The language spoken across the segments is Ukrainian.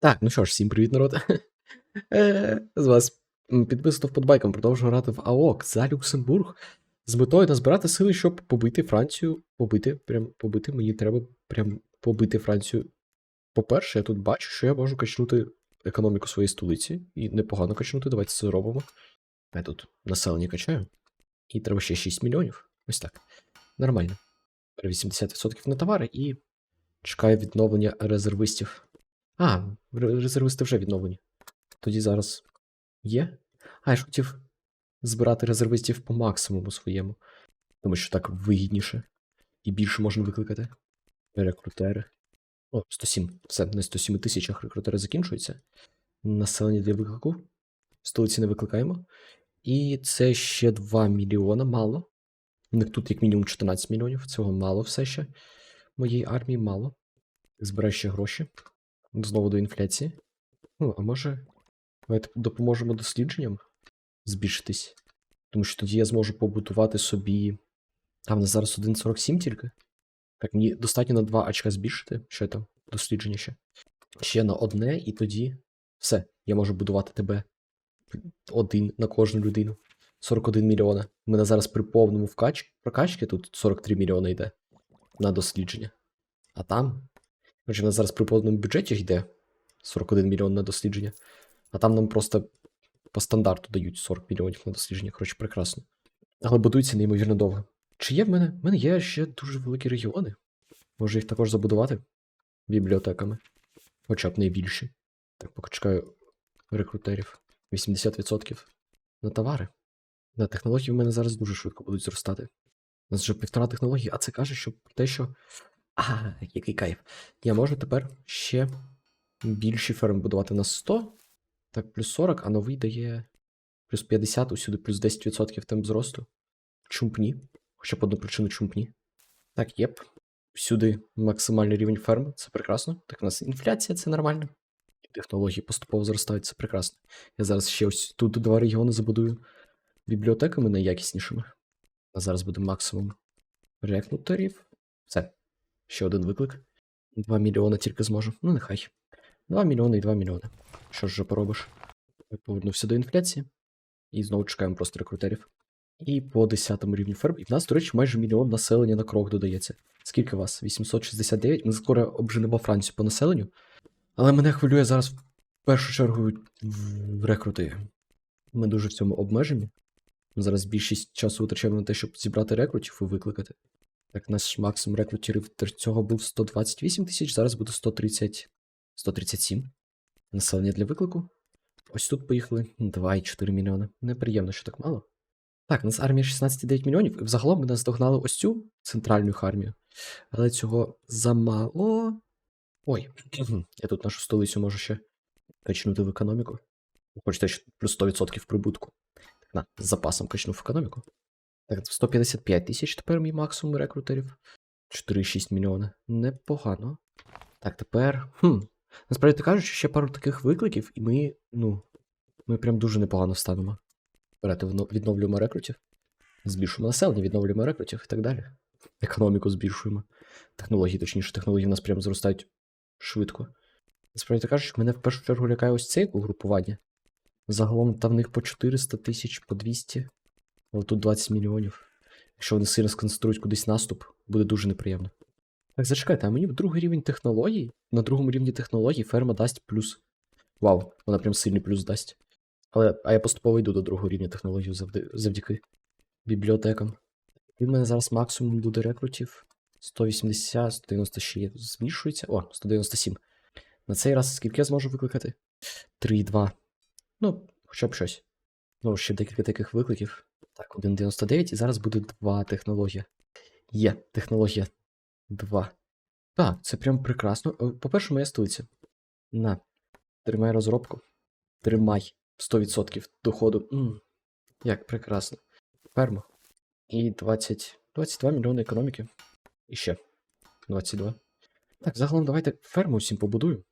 Так, ну що ж, всім привіт, народ. Е, З вас підписано вподобайком, продовжую грати в АОК за Люксембург з метою назбирати сили, щоб побити Францію. Побити, прям побити. Мені треба прям побити Францію. По-перше, я тут бачу, що я можу качнути економіку своєї столиці. І непогано качнути, давайте це зробимо. Я тут населення качаю. І треба ще 6 мільйонів. Ось так. Нормально. 80% на товари і чекаю відновлення резервистів. А, ре- резервисти вже відновлені. Тоді зараз є. А, я ж хотів збирати резервистів по максимуму своєму. Тому що так вигідніше. І більше можна викликати. Рекрутери. О, 107. Все, на 107 тисячах рекрутери закінчуються. Населення для виклику. Столиці не викликаємо. І це ще 2 мільйона, мало. У них тут як мінімум 14 мільйонів. Цього мало все ще. Моєї армії мало. Збираю ще гроші. Знову до інфляції. Ну, а може, давайте допоможемо дослідженням збільшитись. Тому що тоді я зможу побудувати собі. А, в зараз 1,47 тільки. Так, мені достатньо на 2 очка збільшити. Що там? Дослідження ще. Ще на одне, і тоді. Все, я можу будувати тебе один на кожну людину. 41 мільйона. У мене зараз при повному вкач... прокачці тут 43 мільйона йде на дослідження. А там Отже, в нас зараз при повному бюджеті йде 41 мільйон на дослідження, а там нам просто по стандарту дають 40 мільйонів на дослідження. Коротше, прекрасно. Але будується неймовірно довго. Чи є в мене? В мене є ще дуже великі регіони. Може їх також забудувати бібліотеками. Хоча б найбільші. Так, поки чекаю рекрутерів. 80% на товари. На технології в мене зараз дуже швидко будуть зростати. У нас вже півтора технології, а це каже, що те, що. А, який кайф. Я можу тепер ще більші ферми будувати на 100, так, плюс 40, а новий дає плюс 50, усюди плюс 10% темп зросту. Чумпні. Хоча б одну причину чумпні. Так, єп. Всюди максимальний рівень ферм, це прекрасно. Так, у нас інфляція, це нормально. Технології поступово зростають, це прекрасно. Я зараз ще ось тут два регіони забудую бібліотеками найякіснішими. А зараз буде максимум рекрутерів. Все. Ще один виклик. 2 мільйони тільки зможу. Ну, нехай. 2 мільйони і 2 мільйони. Що ж вже поробиш? Повернувся до інфляції. І знову чекаємо просто рекрутерів. І по 10 рівню ферм. І в нас, до речі, майже мільйон населення на крок додається. Скільки вас? 869. Ми скоро обженемо Францію по населенню. Але мене хвилює зараз в першу чергу в- рекрути. Ми дуже в цьому обмежені. Ми зараз більшість часу витрачаємо на те, щоб зібрати рекрутів і викликати. Так, наш максимум рекрутів цього був 128 тисяч, зараз буде 130... 137. Населення для виклику. Ось тут поїхали 2,4 мільйони. Неприємно, що так мало. Так, у нас армія 16,9 мільйонів, і взагалом ми наздогнали ось цю центральну армію. Але цього замало. Ой, я тут нашу столицю можу ще качнути в економіку. Хочете, плюс 100% прибутку. Так, на, з запасом качну в економіку. Так, 155 тисяч тепер мій максимум рекрутерів. 4,6 мільйона. Непогано. Так, тепер. Хм. Насправді кажучи, ще пару таких викликів, і ми, ну, ми прям дуже непогано станемо. Берете, відновлюємо рекрутів. Збільшуємо населення, відновлюємо рекрутів і так далі. Економіку збільшуємо. Технології, точніше, технології в нас прям зростають швидко. Насправді кажучи, мене в першу чергу лякає ось це угрупування. Загалом там в них по 400 тисяч, по 200. Але тут 20 мільйонів. Якщо вони сильно сконцентрують кудись наступ, буде дуже неприємно. Так, зачекайте, а мені другий рівень технологій? На другому рівні технологій ферма дасть плюс. Вау, вона прям сильний плюс дасть. Але а я поступово йду до другого рівня технологій завди- завдяки бібліотекам. І в мене зараз максимум буде рекрутів. 180, 190 ще є. О, 197. На цей раз скільки я зможу викликати? 3,2. Ну, хоча б щось. Ну, ще декілька таких викликів. Так, 1.99, і зараз буде два технологія. Є, технологія 2. Так, це прям прекрасно. Е, По-перше, моя столиця. На. Тримай розробку. Тримай 100% доходу. м Як прекрасно. Ферма. І 20. 22 мільйони економіки. І ще. 22. Так, загалом давайте ферму всім побудую.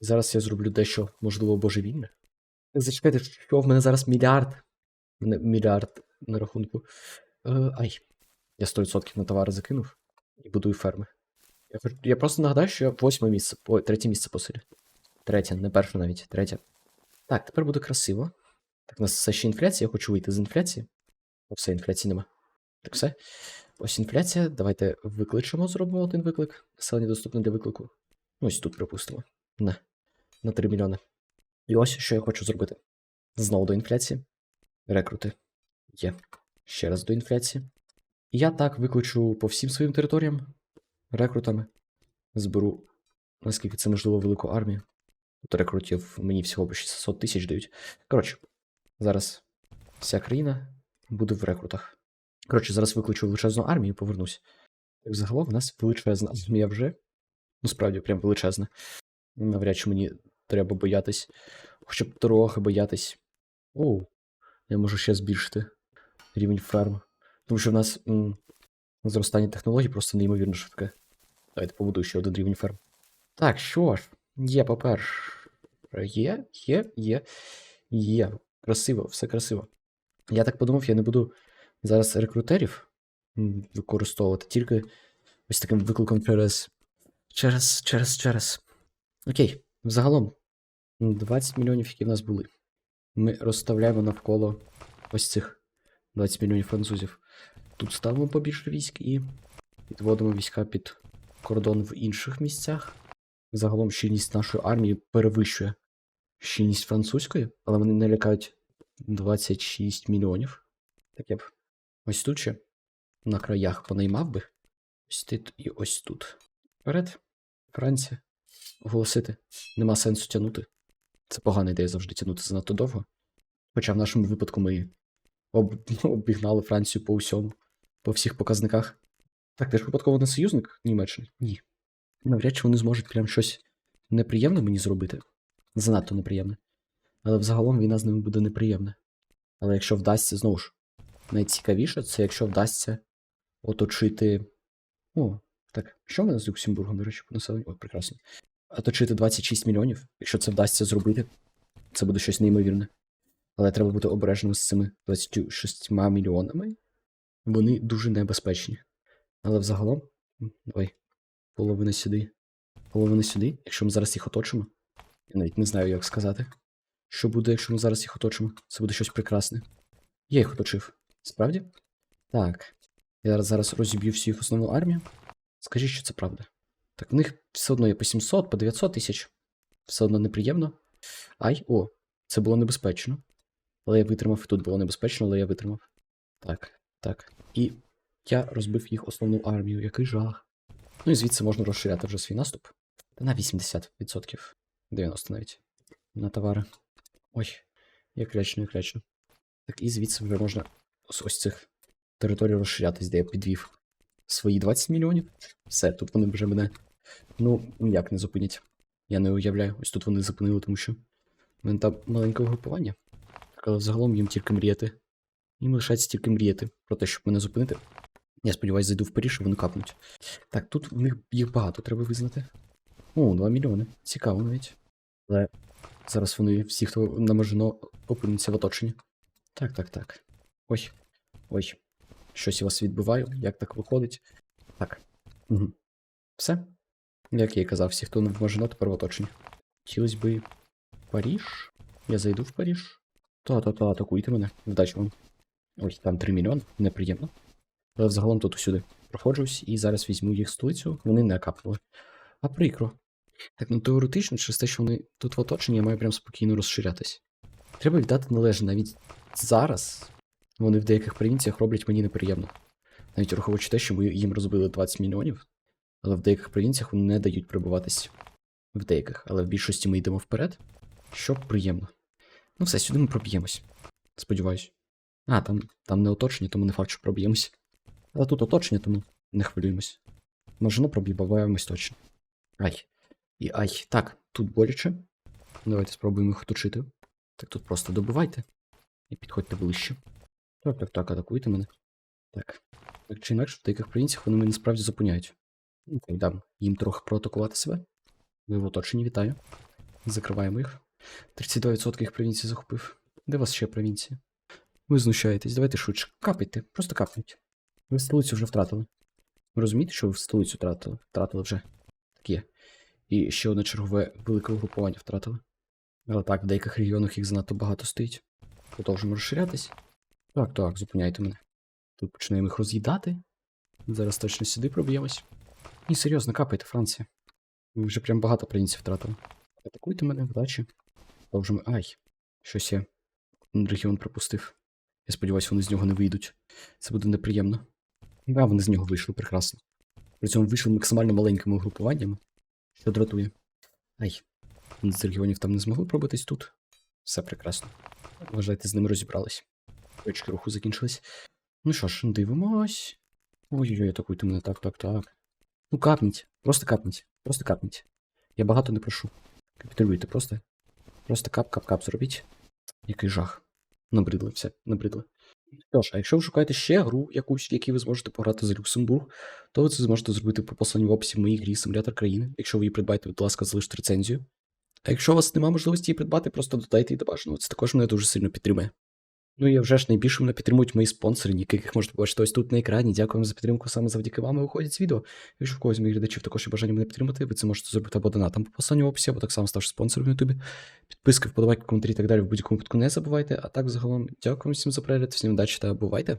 Зараз я зроблю дещо, можливо, божевільне. Зачекайте, що в мене зараз мільярд. В мене мільярд на рахунку. Е, ай. Я 100% на товари закинув і будую ферми. Я, я просто нагадаю, що я восьме місце, ой, третє місце по силі. Третя, не перша навіть, третя. Так, тепер буде красиво. Так, у нас все ще інфляція, я хочу вийти з інфляції. О, все, інфляції нема. Так, все. Ось інфляція. Давайте викличемо, зробимо один виклик. Населення доступне для виклику. Ось тут припустимо. На. На 3 мільйони. І ось що я хочу зробити. Знову до інфляції. Рекрути. Є. Ще раз до інфляції. Я так викличу по всім своїм територіям рекрутами. Зберу, наскільки це можливо, велику армію. Тут рекрутів мені всього по 600 тисяч дають. Коротше, зараз вся країна буде в рекрутах. Коротше, зараз викличу величезну армію і повернусь. Так, загалом в нас величезна армія вже. Ну, справді, прям величезна. Навряд чи мені треба боятись. Хоча б трохи боятись. Оу, я можу ще збільшити рівень ферм. Тому що в нас м, зростання технологій просто неймовірно швидке. Давайте побудую ще один рівень ферм. Так, що ж, є, по-перше. Є, є, є, є. Красиво, все красиво. Я так подумав, я не буду зараз рекрутерів використовувати, тільки ось таким викликом через. Через, через, через. Окей, взагалом, 20 мільйонів, які в нас були. Ми розставляємо навколо ось цих 20 мільйонів французів. Тут ставимо побільше військ і відводимо війська під кордон в інших місцях. Загалом щільність нашої армії перевищує щільність французької, але вони не лякають 26 мільйонів. Так я б ось тут ще на краях понаймав би. Ось тут і ось тут. Вперед. Франція. Оголосити. Нема сенсу тягнути. Це погана ідея завжди тягнути занадто довго. Хоча в нашому випадку ми об... обігнали Францію по усьому, по всіх показниках. Так, ти ж випадково не союзник Німеччини? Ні. Навряд чи вони зможуть прям щось неприємне мені зробити. Занадто неприємне. Але взагалом війна з ними буде неприємна. Але якщо вдасться, знову ж, найцікавіше, це якщо вдасться оточити. О, так, що в мене з Люксембургом, до речі, по населенню? О, прекрасно. Оточити 26 мільйонів, якщо це вдасться зробити, це буде щось неймовірне. Але треба бути обережним з цими 26 мільйонами. Вони дуже небезпечні. Але взагалом. Ой, половина сюди. Половина сюди, якщо ми зараз їх оточимо. Я навіть не знаю, як сказати. Що буде, якщо ми зараз їх оточимо? Це буде щось прекрасне. Я їх оточив. Справді? Так. Я зараз розіб'ю всю їх основну армію. Скажіть, що це правда. Так, в них все одно є по 700, по 900 тисяч. Все одно неприємно. Ай, о, це було небезпечно. Але я витримав, тут було небезпечно, але я витримав. Так, так. І я розбив їх основну армію. Який жах. Ну і звідси можна розширяти вже свій наступ. Та на 80%. 90 навіть. На товари. Ой, як лячно, як лячно. Так, і звідси вже можна з ось цих територій розширятись, де я підвів свої 20 мільйонів. Все, тут вони вже мене. Ну, ніяк не зупинять. Я не уявляю. Ось тут вони зупинили, тому що в мене там маленьке угрупування. Але загалом їм тільки мріяти. Їм лишається тільки мріяти про те, щоб мене зупинити. Я сподіваюся, зайду в Паріж і вони капнуть. Так, тут в них їх багато треба визнати. О, 2 мільйони. Цікаво навіть. Але зараз вони всі, хто наможено, опиняться в оточенні. Так, так, так. Ой. Ой. Щось я вас відбиваю. Як так виходить? Так. Угу. Все. Як я і казав, всі, хто не вможено, тепер в оточенні. Хотілося би Паріж. Я зайду в Паріж. Та-та-та, атакуйте мене. Вдачі вам. Ой, там 3 мільйони. Неприємно. Але взагалом тут усюди проходжусь і зараз візьму їх столицю. Вони не капнули. А прикро. Так, ну теоретично, через те, що вони тут в оточенні, я маю прям спокійно розширятись. Треба віддати належне, навіть зараз вони в деяких провінціях роблять мені неприємно. Навіть враховуючи те, що ми їм розбили 20 мільйонів, але в деяких провінціях вони не дають прибуватись. В деяких, але в більшості ми йдемо вперед, що приємно. Ну все, сюди ми проб'ємось. Сподіваюсь. А, там, там не оточення, тому не факт, що проб'ємось. Але тут оточення, тому не хвилюємось. Можемо проб'єбаваємось точно. Ай. І ай. Так, тут боляче. Давайте спробуємо їх оточити. Так тут просто добивайте. І підходьте ближче. Так, так, так, атакуйте мене. Так. Так чи інакше, в деяких провінціях вони мене справді зупиняють. Ну, так, дам їм трохи проатакувати себе. Ви в оточенні, вітаю. Закриваємо їх. 32% їх провінції захопив. Де у вас ще провінція? Ви знущаєтесь, давайте швидше. Капайте, просто капнуть. Ви столицю вже втратили. Ви розумієте, що ви в столицю втратили? Втратили вже. Так. І ще одне чергове велике угрупування втратили. Але так, в деяких регіонах їх занадто багато стоїть. Продовжуємо розширятись. Так, так, зупиняйте мене. Тут починаємо їх роз'їдати. Зараз точно сюди проб'ємось. Ні, серйозно, капайте, Франція. Ви вже прям багато провінцій втратили. Атакуйте мене, вдачі. Продовжуємо. Ай, щось я регіон пропустив. Я сподіваюся, вони з нього не вийдуть. Це буде неприємно. Да, вони з нього вийшли прекрасно. При цьому вийшли максимально маленькими угрупуваннями, що дратує. Ай, вони з регіонів там не змогли пробитись тут. Все прекрасно. Вважайте, з ними розібрались. Точки руху закінчились. Ну що ж, дивимось. Ой-ой-ой, атакуйте мене, так, так, так. Ну капніть, просто капніть, просто капніть. Я багато не прошу. Капітулюйте, просто. Просто кап-кап-кап зробіть. Який жах. Набридли все, набридли. Що ж, а якщо ви шукаєте ще гру якусь, в якій ви зможете пограти за Люксембург, то ви це зможете зробити по посланню в описі моїй грі Симулятор країни. Якщо ви її придбаєте, будь ласка, залиште рецензію. А якщо у вас немає можливості її придбати, просто додайте її до бажаного. Це також мене дуже сильно підтримує. Ну і вже ж найбільше мене підтримують мої спонсори, яких можете побачити ось тут на екрані. Дякую вам за підтримку. Саме завдяки вам і виходять з відео. Якщо в когось з моїх глядачів також є бажання мене підтримати, ви це можете зробити або донатом по посланню в описі, або так само ставши спонсором в Ютубі. Підписки, вподобайки, коментарі і так далі в будь-якому випадку не забувайте. А так загалом дякую всім за перегляд, всім удачі та бувайте!